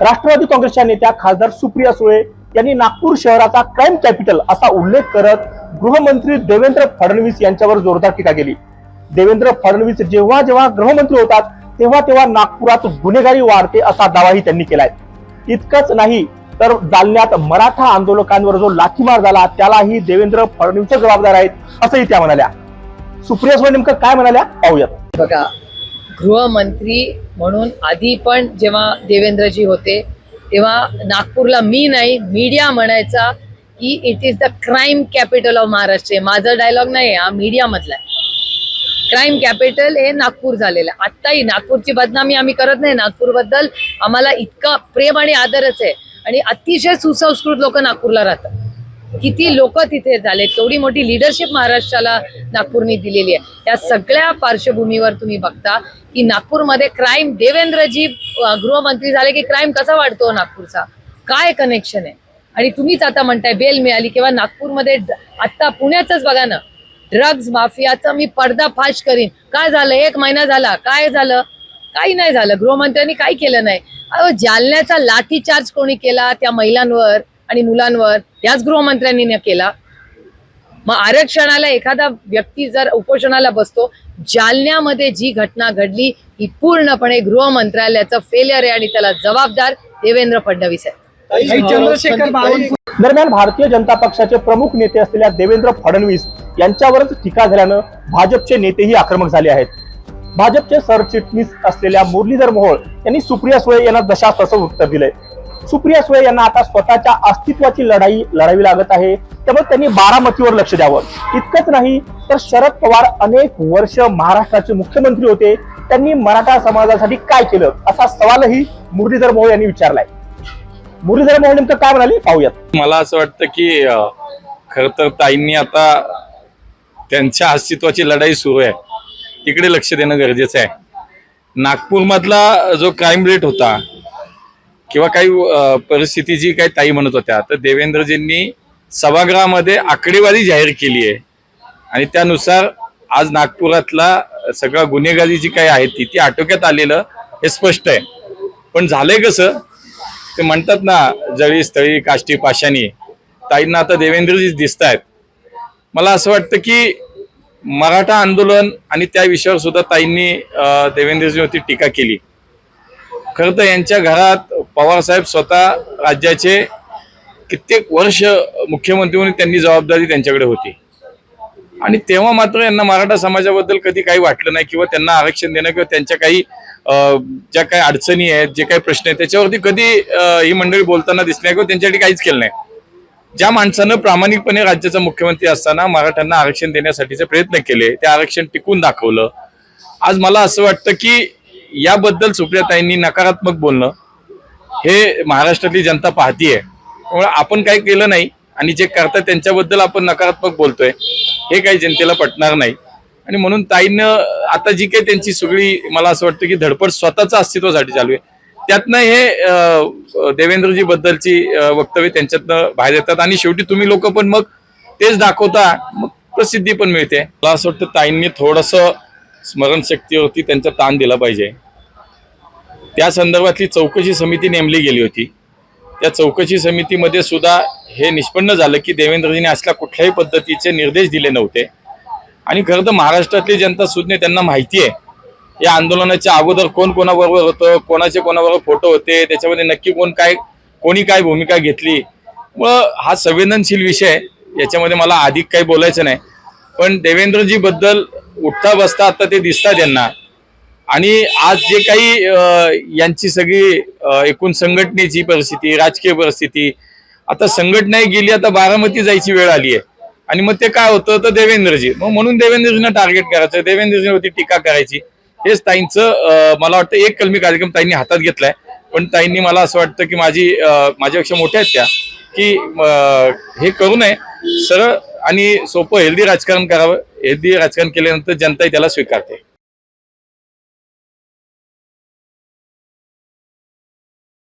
राष्ट्रवादी काँग्रेसच्या नेत्या खासदार सुप्रिया सुळे यांनी नागपूर शहराचा क्राईम कॅपिटल असा उल्लेख करत गृहमंत्री देवेंद्र फडणवीस यांच्यावर जोरदार टीका केली. देवेंद्र फडणवीस जेव्हा जेव्हा गृहमंत्री होतात तेव्हा तेव्हा नागपुरात गुन्हेगारी वाढते असा दावाही त्यांनी केलाय. इतकंच नाही तर जालन्यात मराठा आंदोलकांवर जो लाठीमार झाला त्यालाही देवेंद्र फडणवीस जबाबदार आहेत असंही त्या म्हणाल्या. सुप्रिया सुळे नेमकं काय म्हणाल्या? पाहूयात. बघा गृहमंत्री म्हणून आधी पण जेव्हा देवेंद्रजी होते तेव्हा नागपूरला मी नाही मीडिया म्हणायचा की it is the crime capital of Maharashtra माझा डायलॉग नाही हा मीडियामधला आहे. क्राईम कॅपिटल हे नागपूर झालेलं आहे. आत्ताही नागपूरची बदनामी आम्ही करत नाही. नागपूरबद्दल आम्हाला इतका प्रेम आणि आदरच आहे. आणि अतिशय सुसंस्कृत लोक नागपूरला राहतात. किती लोक तिथे झाले केवढी मोठी लिडरशिप महाराष्ट्राला नागपूरनी दिलेली आहे. त्या सगळ्या पार्श्वभूमीवर तुम्ही बघता की नागपूरमध्ये क्राईम देवेंद्रजी गृहमंत्री झाले की क्राईम कसा वाढतो नागपूरचा? काय कनेक्शन आहे? आणि तुम्हीच आता म्हणताय बेल मिळाली किंवा नागपूरमध्ये आत्ता आता पुण्याचंच बघा ना ड्रग्ज माफियाचा मी पडदाफाश करीन. काय झालं? एक महिना झाला. काय झालं? काही नाही झालं. गृहमंत्र्यांनी काही केलं नाही? अहो जालन्याचा लाठीचार्ज कोणी केला त्या महिलांवर? आणि मुलांवर त्याच गृहमंत्र्यांनी न केला. मग आरक्षणाला एखादा व्यक्ती जर उपोषणाला बसतो जालन्यामध्ये जी घटना घडली ही पूर्णपणे गृहमंत्रालयाचं फेलियर आहे आणि त्याला जबाबदार देवेंद्र फडणवीस आहे दरम्यान भारतीय जनता पक्षाचे प्रमुख नेते असलेल्या देवेंद्र फडणवीस यांच्यावरच टीका झाल्यानं भाजपचे नेतेही आक्रमक झाले आहेत. भाजपचे सरचिटणीस असलेल्या मुरलीधर मोहोळ यांनी सुप्रिया सुळे यांना दशा तसं उत्तर दिलंय. सुप्रिया सुळे यांना आता स्वतःच्या अस्तित्वाची लढाई लढावी लागत आहे. त्यामुळे त्यांनी बारामतीवर लक्ष द्यावं. इतकंच नाही तर शरद पवार अनेक वर्ष महाराष्ट्राचे मुख्यमंत्री होते. त्यांनी मराठा समाजासाठी काय केलं? असा सवालही मुरलीधर मोहोळ यांनी विचारलाय. मुरलीधर मोहोळ नेमकं काय म्हणाले? पाहूयात. मला असं वाटतं की खर तर ताईंनी आता त्यांच्या अस्तित्वाची लढाई सुरू आहे. तिकडे लक्ष देणं गरजेचं आहे. नागपूरमधला जो क्राईम रेट होता किंवा काही परिस्थिती जी काही ताई म्हणत होत्या तर देवेंद्रजींनी सभागृहामध्ये आकडेवारी जाहीर केली आहे. आणि त्यानुसार आज नागपुरातला सगळा गुन्हेगारी जी काही आहे ती ती आटोक्यात आलेलं हे स्पष्ट आहे. पण झालंय कसं ते म्हणतात ना जळी स्थळी काष्टी पाशानी ताईंना आता देवेंद्रजीच दिसत आहेत मला असं वाटतं की मराठा आंदोलन आणि त्या विषयावर सुद्धा ताईंनी देवेंद्रजीवरती टीका केली. खरं तर यांच्या घरात पवारसाहेब स्वतः राज्याचे कित्येक वर्ष मुख्यमंत्री म्हणून त्यांनी जबाबदारी त्यांच्याकडे होती. आणि तेव्हा मात्र यांना मराठा समाजाबद्दल कधी काही वाटलं नाही किंवा त्यांना आरक्षण देणं किंवा त्यांच्या काही ज्या काही अडचणी आहेत जे काही प्रश्न आहेत त्याच्यावरती कधी ही मंडळी बोलताना दिसली नाही किंवा त्यांच्यासाठी काहीच केलं नाही. ज्या माणसानं प्रामाणिकपणे राज्याचा मुख्यमंत्री असताना मराठ्यांना आरक्षण देण्यासाठीचे प्रयत्न केले ते आरक्षण टिकून दाखवलं. आज मला असं वाटतं की याबद्दल सुप्रियाताईंनी नकारात्मक बोलणं हे महाराष्ट्रातली जनता पाहतीये. त्यामुळे आपण काही केलं नाही आणि जे करतात त्यांच्याबद्दल आपण नकारात्मक बोलतोय हे काही जनतेला पटणार नाही. आणि म्हणून ताईनं आता जी काही त्यांची सगळी मला असं वाटतं की धडपड स्वतःचं अस्तित्वासाठी चालू आहे. त्यातनं हे देवेंद्रजी बद्दलची वक्तव्य त्यांच्यातनं बाहेर येतात. आणि शेवटी तुम्ही लोक पण मग तेच दाखवता मग प्रसिद्धी पण मिळते. मला असं वाटतं ताईंनी थोडंसं स्मरणशक्तीवरती त्यांचा ताण दिला पाहिजे. त्या संदर्भातली चौकशी समिती नेमली गेली होती. त्या चौकशी समितीमध्ये सुद्धा हे निष्पन्न झालं की देवेंद्रजींनी असल्या कुठल्याही पद्धतीचे निर्देश दिले नव्हते. आणि खरं तर महाराष्ट्रातली जनता सुज्ञ त्यांना माहिती आहे. या आंदोलनाच्या अगोदर कोण कोणाबरोबर होतं कोणाचे कोणाबरोबर फोटो होते त्याच्यामध्ये नक्की कोण काय कोणी काय भूमिका घेतली. व हा संवेदनशील विषय याच्यामध्ये मला अधिक काही बोलायचं नाही. पण देवेंद्रजी बद्दल उठता बसता आता ते दिसतात यांना. आणि आज जे काही यांची सगळी एकूण संघटनेची परिस्थिती राजकीय परिस्थिती आता संघटना गेली आता बारामती जायची वेळ आली आहे. आणि मग ते काय होतं? तर देवेंद्रजी. मग म्हणून देवेंद्रजींना टार्गेट करायचं देवेंद्रजींवरती टीका करायची. हेच ताईंचं मला वाटतं एक कलमी कार्यक्रम ताईंनी हातात घेतलाय. पण ताईंनी मला असं वाटतं की माझी माझ्यापेक्षा मोठ्या आहेत त्या की हे करू नये. सरळ आणि सोपं हेल्दी राजकारण करावं. हेल्दी राजकारण केल्यानंतर जनताही त्याला स्वीकारते.